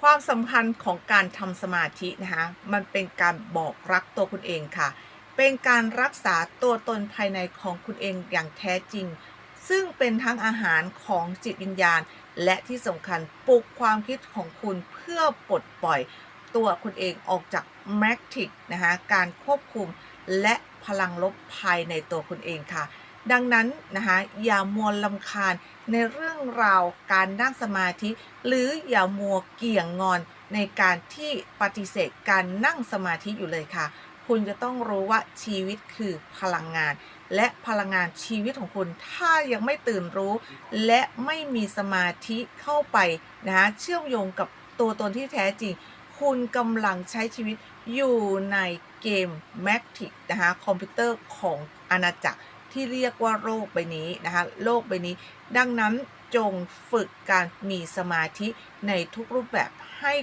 ความสำคัญของการทำสมาธินะคะมันเป็นการบอกรักตัวคุณเองค่ะ เป็นการรักษาตัวตนภายในของคุณเองอย่างแท้จริง ซึ่งเป็นทั้งอาหารของจิตวิญญาณ และที่สำคัญปลุกความคิดของคุณเพื่อปลดปล่อยตัวคุณเองออกจากแมกทิกนะคะการควบคุมและพลังลบภายในตัวคุณเองค่ะ ดังนั้นนะคะอย่ามัวลำคาญในเรื่อง ราวการนั่งสมาธิ หรืออย่ามัวเกี่ยงงอนในการที่ปฏิเสธการนั่งสมาธิอยู่เลยค่ะ คุณจะต้องรู้ว่าชีวิตคือพลังงาน และพลังงานชีวิตของคุณ ถ้ายังไม่ตื่นรู้ และไม่มีสมาธิเข้าไปนะคะเชื่อมโยงกับตัวตนที่แท้จริง คุณกำลังใช้ชีวิตอยู่ในเกม m a c t i c นะคะคอมพิวเตอร์ของอาณาจักรที่เรียกว่าโลกใบนี้นะคะโลกใบนี้ ดังนั้น จงฝึกการมีสมาธิในทุกรูปแบบให้